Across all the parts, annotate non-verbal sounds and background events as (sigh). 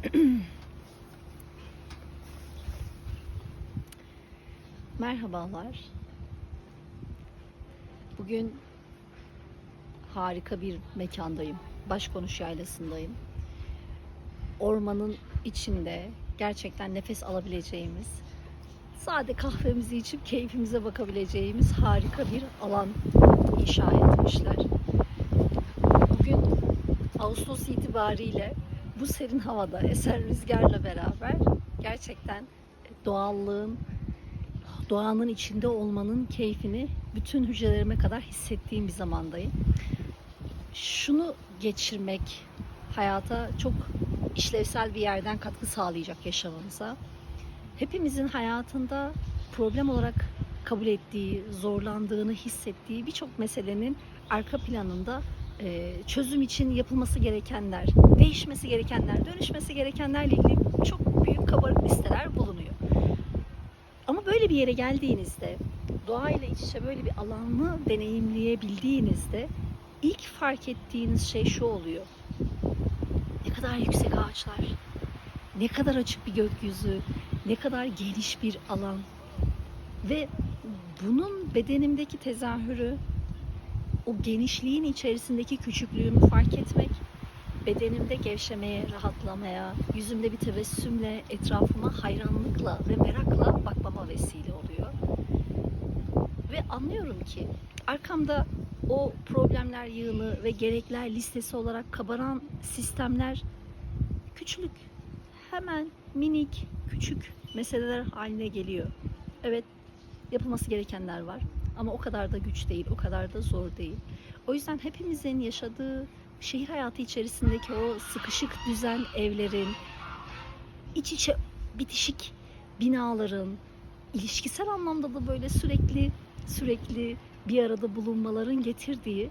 (clears throat) Merhabalar. Bugün harika bir mekandayım. Başkonuş yaylasındayım. Ormanın içinde gerçekten nefes alabileceğimiz, sade kahvemizi içip keyfimize bakabileceğimiz harika bir alan inşa etmişler. Bugün Ağustos itibariyle bu serin havada esen rüzgarla beraber gerçekten doğallığın, doğanın içinde olmanın keyfini bütün hücrelerime kadar hissettiğim bir zamandayım. Şunu geçirmek hayata çok işlevsel bir yerden katkı sağlayacak yaşamımıza. Hepimizin hayatında problem olarak kabul ettiği, zorlandığını hissettiği birçok meselenin arka planında e, çözüm için yapılması gerekenler, değişmesi gerekenler, dönüşmesi gerekenlerle ilgili çok büyük kabarık listeler bulunuyor. Ama böyle bir yere geldiğinizde, doğayla iç içe böyle bir alanı deneyimleyebildiğinizde ilk fark ettiğiniz şey şu oluyor. Ne kadar yüksek ağaçlar, ne kadar açık bir gökyüzü, ne kadar geniş bir alan ve bunun bedenimdeki tezahürü o genişliğin içerisindeki küçüklüğümü fark etmek bedenimde gevşemeye, rahatlamaya, yüzümde bir tebessümle, etrafıma hayranlıkla ve merakla bakmama vesile oluyor. Ve anlıyorum ki arkamda o problemler yığını ve gerekler listesi olarak kabaran sistemler küçülük, hemen minik, küçük meseleler haline geliyor. Evet, yapılması gerekenler var ama o kadar da güç değil, o kadar da zor değil. O yüzden hepimizin yaşadığı şehir hayatı içerisindeki o sıkışık düzen evlerin, iç içe bitişik binaların, ilişkisel anlamda da böyle sürekli sürekli bir arada bulunmaların getirdiği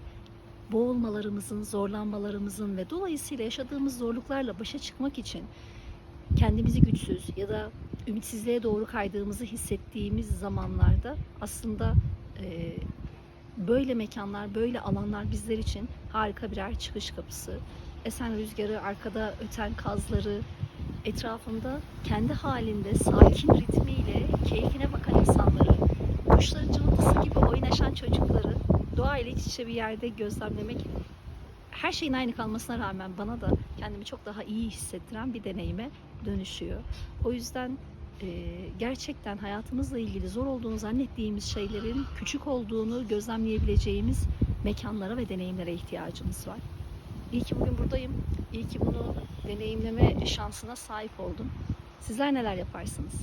boğulmalarımızın, zorlanmalarımızın ve dolayısıyla yaşadığımız zorluklarla başa çıkmak için kendimizi güçsüz ya da ümitsizliğe doğru kaydığımızı hissettiğimiz zamanlarda aslında böyle mekanlar, böyle alanlar bizler için harika birer çıkış kapısı. Esen rüzgarı, arkada öten kazları, etrafında kendi halinde sakin ritmiyle keyfine bakan insanları, kuşların cıvıltısı gibi oynaşan çocukları doğayla iç içe bir yerde gözlemlemek her şeyin aynı kalmasına rağmen bana da kendimi çok daha iyi hissettiren bir deneyime dönüşüyor. O yüzden gerçekten hayatımızla ilgili zor olduğunu zannettiğimiz şeylerin küçük olduğunu gözlemleyebileceğimiz mekanlara ve deneyimlere ihtiyacımız var. İyi ki bugün buradayım. İyi ki bunu deneyimleme şansına sahip oldum. Sizler neler yaparsınız?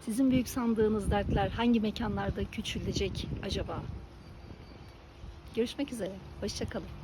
Sizin büyük sandığınız dertler hangi mekanlarda küçülecek acaba? Görüşmek üzere. Hoşçakalın.